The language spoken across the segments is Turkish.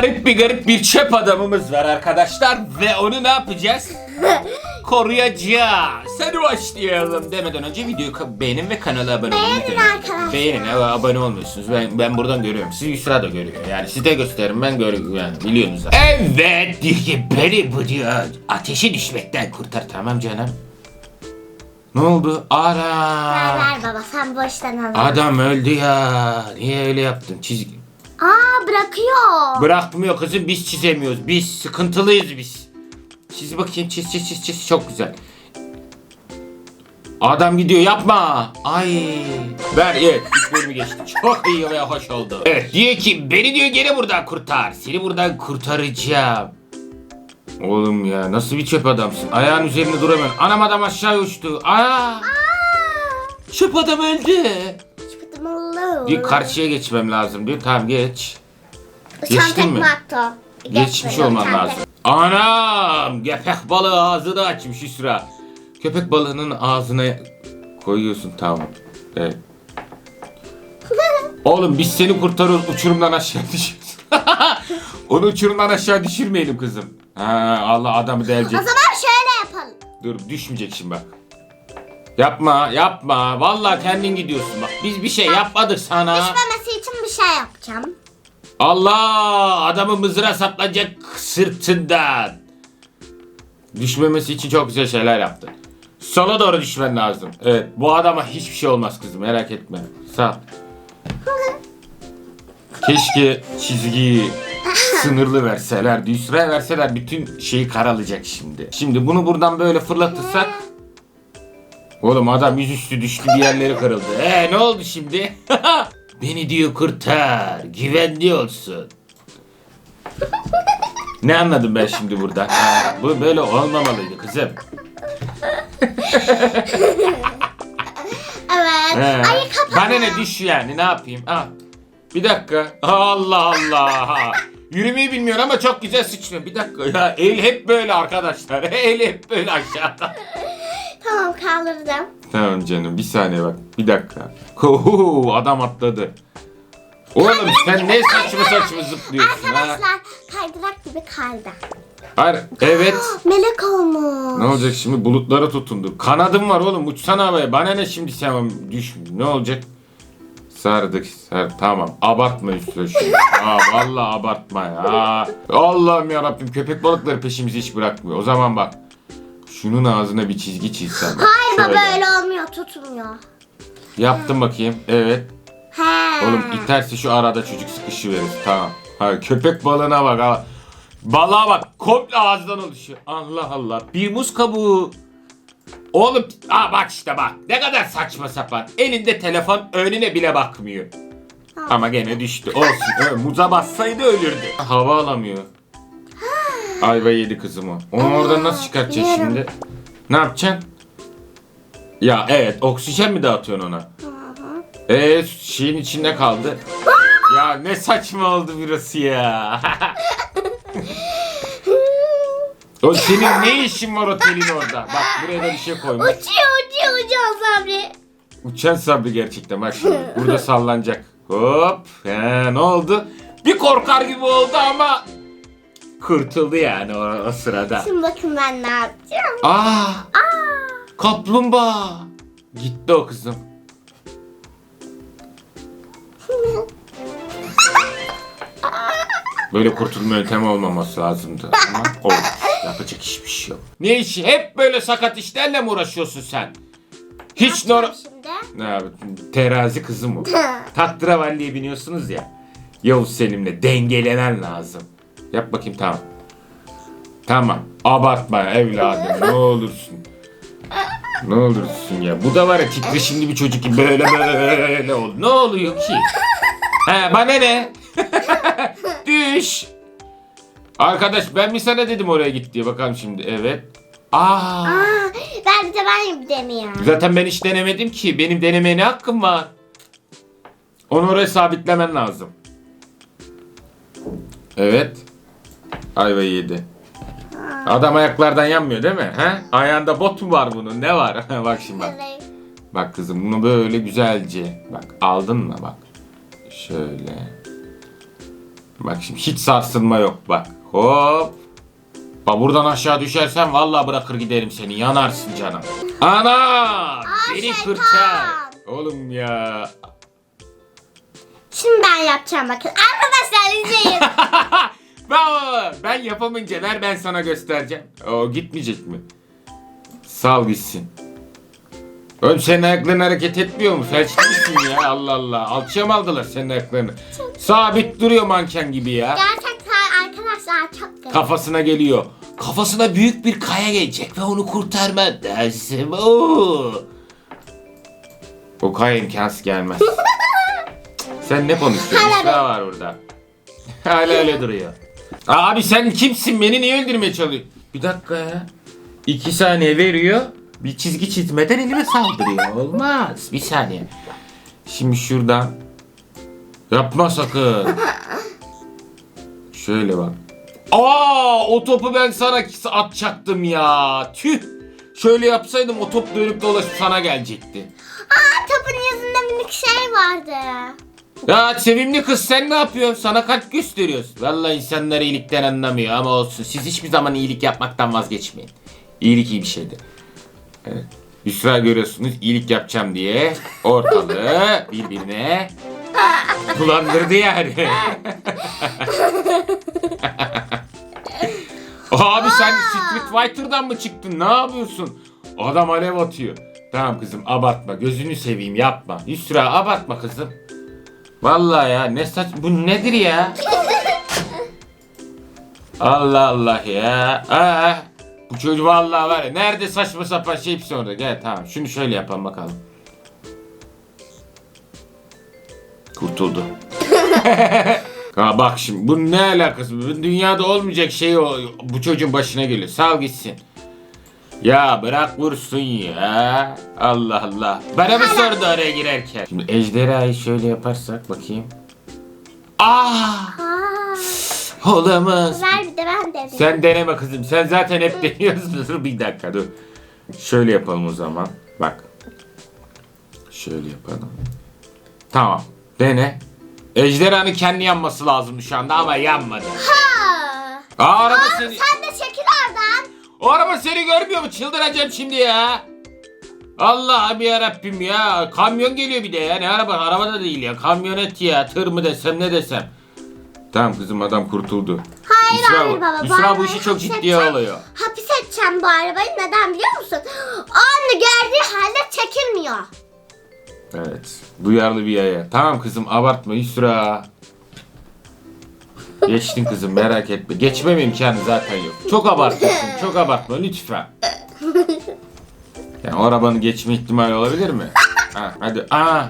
Garip bir garip bir çöp adamımız var arkadaşlar ve onu ne yapacağız? Koruyacağız. Hadi başlayalım demeden önce videoyu beğenin ve kanala abone olmayı Beğenin arkadaşlar. Beğenin ve abone olmuyorsunuz. Ben, ben buradan görüyorum. Siz Yusra da görüyor. Yani size gösteririm ben görüyorum yani biliyorsunuz zaten. Evet diyor ki beni bu diyor ateşe düşmekten kurtar tamam canım. Ne oldu? Ver Ara. ver baba sen boştan al. Adam öldü ya. Niye öyle yaptın? Çizgi. Aa bırakıyor. Bırakmıyor kızım biz çizemiyoruz. Biz sıkıntılıyız biz. Çiz bakayım çiz çiz çiz çiz çok güzel. Adam gidiyor yapma. Ay. Ver evet ilk bölümü geçti. Çok iyi ve hoş oldu. Evet diyor ki beni diyor gene buradan kurtar. Seni buradan kurtaracağım. Oğlum ya nasıl bir çöp adamsın. Ayağın üzerinde duramıyorsun. Anam adam aşağı uçtu. Aa. Çöp adam öldü. Diyor karşıya geçmem lazım diyor. Tamam geç. Geçtin mi? Geçmiş olman lazım. Anam! Köpek balığı ağzını açmış Yusra. Köpek balığının ağzına koyuyorsun tamam. Evet. Oğlum biz seni kurtarıyoruz uçurumdan aşağı düşüyorsun. Onu uçurumdan aşağı düşürmeyelim kızım. Ha, Allah adamı O delecek. zaman şöyle yapalım. Dur düşmeyecek şimdi bak. Yapma yapma. Vallahi kendin gidiyorsun bak. Biz bir şey yapmadık sana. Düşmemesi için bir şey yapacağım. Allah adamı mızıra saplanacak sırtından. Düşmemesi için çok güzel şeyler yaptı. Sola doğru düşmen lazım. Evet bu adama hiçbir şey olmaz kızım merak etme. Sağ. Keşke çizgiyi sınırlı verseler, süre verseler bütün şeyi karalayacak şimdi. Şimdi bunu buradan böyle fırlatırsak Oğlum adam yüzüstü düştü bir yerleri kırıldı. Ee ne oldu şimdi? Beni diyor kurtar. Güvenli olsun. ne anladım ben şimdi burada? Ha, bu böyle olmamalıydı kızım. Evet. He. Ayı kapalı. Bana ne düş yani ne yapayım? Ah. Bir dakika. Allah Allah. Yürümeyi bilmiyor ama çok güzel sıçrıyor. Bir dakika ya el hep böyle arkadaşlar. El hep böyle aşağıda. Kaldırdım. Tamam canım bir saniye bak. Bir dakika. Oho, adam atladı. Oğlum sen ne saçma saçma zıplıyorsun ha? Arkadaşlar kaydırak gibi kaydı. Hayır. Evet. Melek olmuş. Ne olacak şimdi bulutlara tutundu. Kanadım var oğlum uçsana havaya. Bana ne şimdi sen düş. Ne olacak? Sardık sar tamam abartma üstüne şunu. Aa vallahi abartma ya. Allah'ım ya Rabbim köpek balıkları peşimizi hiç bırakmıyor. O zaman bak. Şunun ağzına bir çizgi çizsen. bak. Hayır baba Şöyle. öyle olmuyor tutmuyor. Yaptım bakayım. Evet. He. Oğlum iterse şu arada çocuk sıkışı verir. Tamam. Ha, köpek balığına bak. Ha. Balığa bak. Komple ağızdan oluşuyor. Allah Allah. Bir muz kabuğu. Oğlum aa bak işte bak. Ne kadar saçma sapan. Elinde telefon önüne bile bakmıyor. Ama gene düştü. Olsun. Ö, muza bassaydı ölürdü. Hava alamıyor. Ayva yedi kızım o. Onu oradan nasıl çıkartacaksın yerim. şimdi? Ne yapacaksın? Ya evet oksijen mi dağıtıyorsun ona? Eee şeyin içinde kaldı. ya ne saçma oldu burası ya. o senin ne işin var otelin orada? Bak buraya da bir şey koymuş. Uçuyor uçuyor uçuyor Sabri. Uçan sabri gerçekten bak şimdi. Burada sallanacak. Hop. He, ne oldu? Bir korkar gibi oldu ama kurtuldu yani o, o sırada. Şimdi bakın ben ne yapacağım. Aa, Aa. kaplumbağa. Gitti o kızım. Böyle kurtulma yöntemi olmaması lazımdı ama oldu. Yapacak hiçbir şey yok. Ne işi? Hep böyle sakat işlerle mi uğraşıyorsun sen? Hiç nor... Şimdi. Ne abi? Terazi kızım o. Tatravalliye biniyorsunuz ya. Yavuz Selim'le dengelemen lazım. Yap bakayım tamam. Tamam. Abartma evladım ne olursun. Ne olursun ya. Bu da var ya titreşimli bir çocuk gibi böyle böyle oldu. Ne oluyor ki? He bana ne? Düş. Arkadaş ben mi sana dedim oraya git diye bakalım şimdi. Evet. Aa. Aa, ben de ben deneyeyim. Zaten ben hiç denemedim ki. Benim denemeye ne hakkım var? Onu oraya sabitlemen lazım. Evet. Ayva yedi. Adam ayaklardan yanmıyor değil mi? He? Ayağında bot mu var bunun? Ne var? bak şimdi bak. Bak kızım bunu böyle güzelce. Bak aldın mı bak. Şöyle. Bak şimdi hiç sarsılma yok bak. Hop. Bak buradan aşağı düşersen vallahi bırakır giderim seni. Yanarsın canım. Ana! Beni kurtar. Oğlum ya. Şimdi ben yapacağım bakın. Arkadaşlar izleyin. ben, ben yapamayınca ver ben sana göstereceğim. O gitmeyecek mi? Sal gitsin. Oğlum senin ayakların hareket etmiyor mu? Felçli misin ya? Allah Allah. Alçıya mı aldılar senin ayaklarını? Sabit duruyor manken gibi ya. Gerçekten arkadaşlar çok güzel. Kafasına geliyor. Kafasına büyük bir kaya gelecek ve onu kurtarma dersim. Oo. O kaya imkansız gelmez. sen ne konuşuyorsun? Hala var burada. Hala öyle duruyor. Abi sen kimsin? Beni niye öldürmeye çalışıyorsun? Bir dakika ya. İki saniye veriyor. Bir çizgi çizmeden elime saldırıyor. Olmaz. Bir saniye. Şimdi şuradan. Yapma sakın. Şöyle bak. Aa o topu ben sana atacaktım ya. Tüh. Şöyle yapsaydım o top dönüp dolaşıp sana gelecekti. Aa topun yüzünde minik şey vardı. Ya sevimli kız sen ne yapıyorsun? Sana kalp gösteriyoruz. Vallahi insanlar iyilikten anlamıyor ama olsun. Siz hiçbir zaman iyilik yapmaktan vazgeçmeyin. İyilik iyi bir şeydir. Evet. Yusra görüyorsunuz iyilik yapacağım diye ortalığı birbirine bulandırdı yani. Abi sen Street Fighter'dan mı çıktın? Ne yapıyorsun? Adam alev atıyor. Tamam kızım abartma. Gözünü seveyim yapma. Yusra abartma kızım. Vallahi ya ne saç bu nedir ya? Allah Allah ya. Aa, bu çocuk vallahi var ya nerede saçma sapan şey hepsi orada. Gel tamam şunu şöyle yapalım bakalım. Kurtuldu. ha bak şimdi bu ne alakası? Bu dünyada olmayacak şey o, bu çocuğun başına geliyor. Sal gitsin. Ya bırak vursun ya. Allah Allah. Bana mı sordu oraya girerken? Şimdi ejderhayı şöyle yaparsak bakayım. Ah! Aa, Olamaz. ver bir de ben dedim. Sen deneme kızım. Sen zaten hep deniyorsun. Dur bir dakika dur. Şöyle yapalım o zaman. Bak. Şöyle yapalım. Tamam. Dene. Ejderhanın kendi yanması lazım şu anda ama yanmadı. Ha. Aa, Aa, seni... sen de çekil oradan. O araba seni görmüyor mu? Çıldıracağım şimdi ya. Allah'ım ya Rabbim ya. Kamyon geliyor bir de ya. Ne araba? Araba da değil ya. Kamyonet ya. Tır mı desem ne desem. Tamam kızım adam kurtuldu. Hayır Yusra hayır baba. Yusra bu işi çok ciddiye alıyor. Hapis edeceğim bu arabayı. Neden biliyor musun? Anne geldiği halde çekilmiyor. Evet. Duyarlı bir yaya. Tamam kızım abartma Yusra. Geçtin kızım merak etme. Geçmem imkanı zaten yok. Çok abartıyorsun. Çok abartma lütfen. Yani o arabanın geçme ihtimali olabilir mi? Ha, hadi. Aa, Aa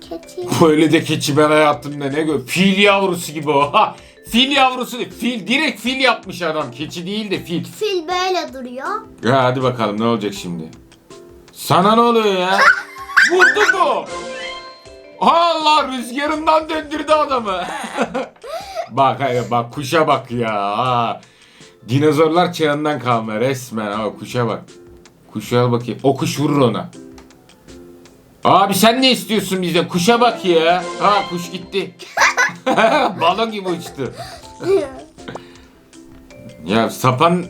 keçi. Böyle de keçi ben hayatımda ne gör. Fil yavrusu gibi o. Ha, fil yavrusu değil. Fil direkt fil yapmış adam. Keçi değil de fil. Fil böyle duruyor. Ya hadi bakalım ne olacak şimdi. Sana ne oluyor ya? Vurdu bu. Allah rüzgarından döndürdü adamı. bak bak kuşa bak ya. Dinozorlar çağından kalma resmen. Ha, kuşa bak. Kuşa al bakayım. O kuş vurur ona. Abi sen ne istiyorsun bizden? Kuşa bak ya. Ha kuş gitti. Balon gibi uçtu. Ya sapan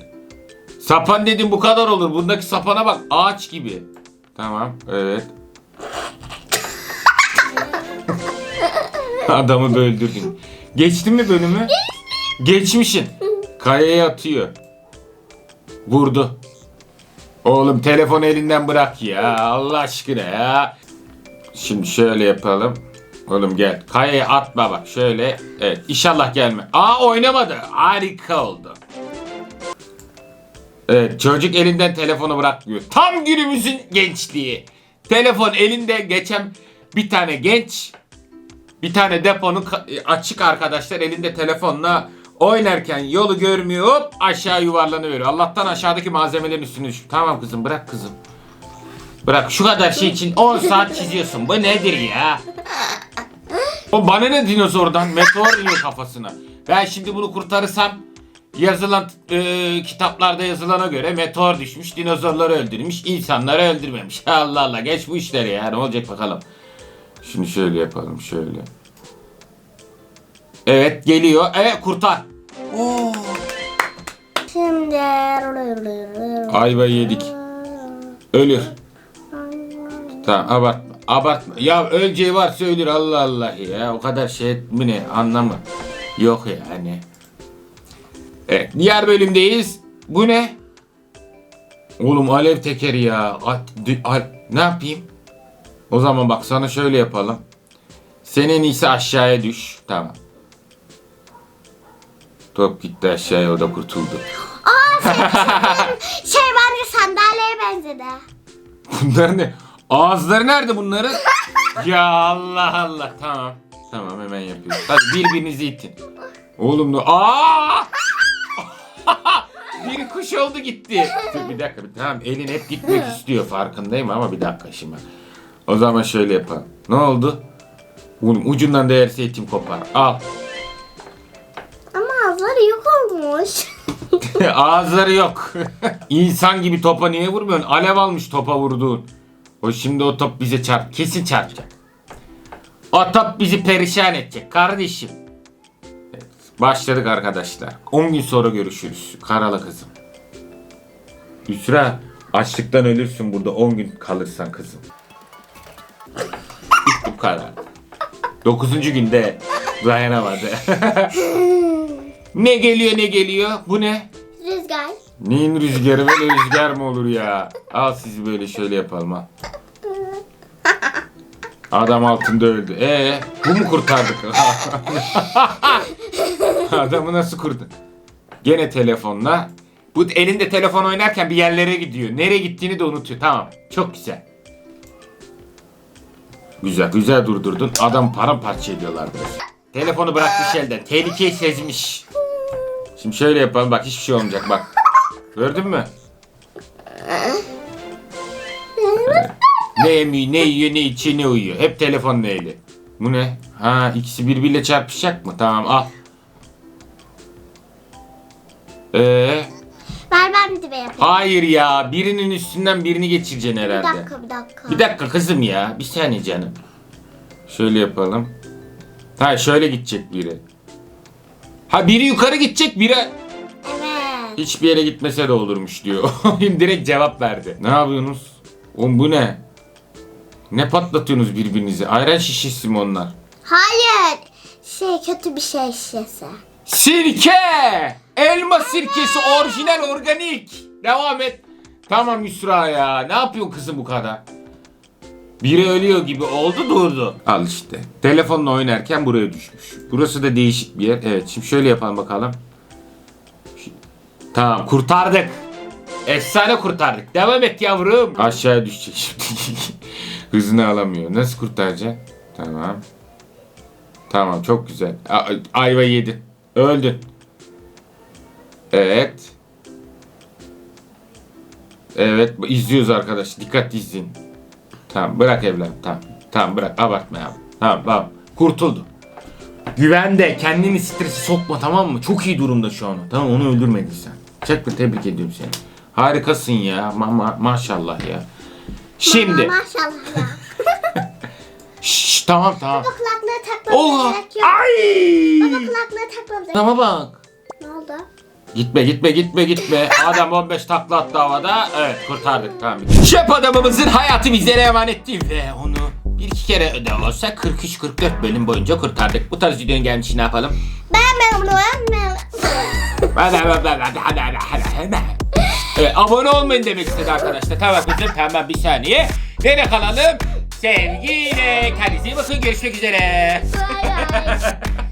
sapan dedim bu kadar olur. Bundaki sapana bak ağaç gibi. Tamam evet. Adamı böldürdün. Geçtin mi bölümü? Geçmişin. Kayaya atıyor. Vurdu. Oğlum telefonu elinden bırak ya. Allah aşkına ya. Şimdi şöyle yapalım. Oğlum gel. Kayaya atma bak şöyle. Evet inşallah gelme. Aa oynamadı. Harika oldu. Evet çocuk elinden telefonu bırakmıyor. Tam günümüzün gençliği. Telefon elinde geçen bir tane genç bir tane deponun ka- açık arkadaşlar elinde telefonla oynarken yolu görmüyor hop aşağı yuvarlanıveriyor. Allah'tan aşağıdaki malzemelerin üstüne düşüp. Tamam kızım bırak kızım. Bırak şu kadar şey için 10 saat çiziyorsun. Bu nedir ya? O bana ne dinozordan? Meteor iniyor kafasına. Ben şimdi bunu kurtarırsam yazılan e, kitaplarda yazılana göre meteor düşmüş, dinozorları öldürmüş, insanları öldürmemiş. Allah Allah geç bu işleri ya. Ne olacak bakalım. Şimdi şöyle yapalım şöyle. Evet geliyor. Evet kurtar. Oo. Şimdi. Ayva yedik. Ölür. Tamam abartma. Abartma. Ya öleceği varsa ölür Allah Allah ya. O kadar şey mi ne anlamı. Yok yani. Evet diğer bölümdeyiz. Bu ne? Oğlum alev tekeri ya. At, al- ne yapayım? O zaman bak sana şöyle yapalım. Senin iyisi aşağıya düş. Tamam. Top gitti aşağıya o da kurtuldu. Şey bence sandalyeye benzedi. Bunlar ne? Ağızları nerede bunların? ya Allah Allah. Tamam. Tamam hemen yapıyoruz. Hadi birbirinizi itin. Oğlum da aa! bir kuş oldu gitti. Dur bir dakika. Tamam elin hep gitmek istiyor farkındayım ama bir dakika şimdi. O zaman şöyle yapalım. Ne oldu? Oğlum ucundan değerse etim kopar. Al. Ama ağızları yok olmuş. Ağızları yok. İnsan gibi topa niye vurmuyorsun? Alev almış topa vurduğun. O şimdi o top bize çarp. Kesin çarpacak. O top bizi perişan edecek kardeşim. Evet, başladık arkadaşlar. 10 gün sonra görüşürüz. Karalı kızım. Hüsra açlıktan ölürsün burada 10 gün kalırsan kızım. Bu kadar. 9. günde dayanamadı. ne geliyor ne geliyor? Bu ne? Rüzgar. Neyin rüzgarı böyle rüzgar mı olur ya? Al sizi böyle şöyle yapalım ha. Adam altında öldü. Ee, bu mu kurtardık? Adamı nasıl kurdu? Gene telefonla. Bu elinde telefon oynarken bir yerlere gidiyor. Nereye gittiğini de unutuyor. Tamam. Çok güzel. Güzel, güzel durdurdun. Adam paramparça ediyorlar biraz. Telefonu bırakmış elden. Tehlikeyi sezmiş. Şimdi şöyle yapalım. Bak hiçbir şey olmayacak bak. Gördün mü? ne yemiyor, ne yiyor, ne içiyor, ne uyuyor. Hep telefonla eli. Bu ne? Ha ikisi birbiriyle çarpışacak mı? Tamam al. Ee, Ver ben de yapayım. hayır ya. Birinin üstünden birini geçireceksin Bir herhalde. dakika bir dakika. Bir dakika kızım ya. Bir saniye canım. Şöyle yapalım. Ha şöyle gidecek biri. Ha biri yukarı gidecek biri Evet. hiçbir yere gitmese de olurmuş diyor. Direkt cevap verdi. Ne yapıyorsunuz? Oğlum bu ne? Ne patlatıyorsunuz birbirinizi? Ayran şişesi mi onlar? Hayır. Şey kötü bir şey şişesi. Sirke! Elma sirkesi orijinal organik. Devam et. Tamam Yusra ya. Ne yapıyorsun kızım bu kadar? Biri ölüyor gibi oldu durdu. Al işte. Telefonla oynarken buraya düşmüş. Burası da değişik bir yer. Evet şimdi şöyle yapalım bakalım. Tamam kurtardık. Efsane kurtardık. Devam et yavrum. Aşağıya düşecek şimdi. Hızını alamıyor. Nasıl kurtaracak? Tamam. Tamam çok güzel. A- ayva yedin. Öldün. Evet. Evet izliyoruz arkadaş. Dikkat izleyin. Tamam bırak evladım. Tamam. Tamam bırak abartma ya. Tamam tamam. Kurtuldu. Güvende kendini stresi sokma tamam mı? Çok iyi durumda şu an. Tamam onu öldürmedin sen. Çakma tebrik ediyorum seni. Harikasın ya. Ma- ma- maşallah ya. Şimdi. Mama, maşallah ya. Şşş tamam tamam. Baba kulaklığı takmamız Oha. gerek yok. Ay. Baba kulaklığı takmamız gerek Ama bak. Ne oldu? Gitme gitme gitme gitme. Adam 15 takla attı havada. Evet kurtardık tamam. Şef adamımızın hayatı bizlere emanetti ve onu bir iki kere öde olsa 43-44 bölüm boyunca kurtardık. Bu tarz videonun gelmişi ne yapalım? Ben ben bunu ben Evet, abone olmayın demek istedi arkadaşlar. Tamam kızım tamam bir saniye. Nereye kalalım? Sevgiyle. Kendinize iyi bakın. Görüşmek üzere.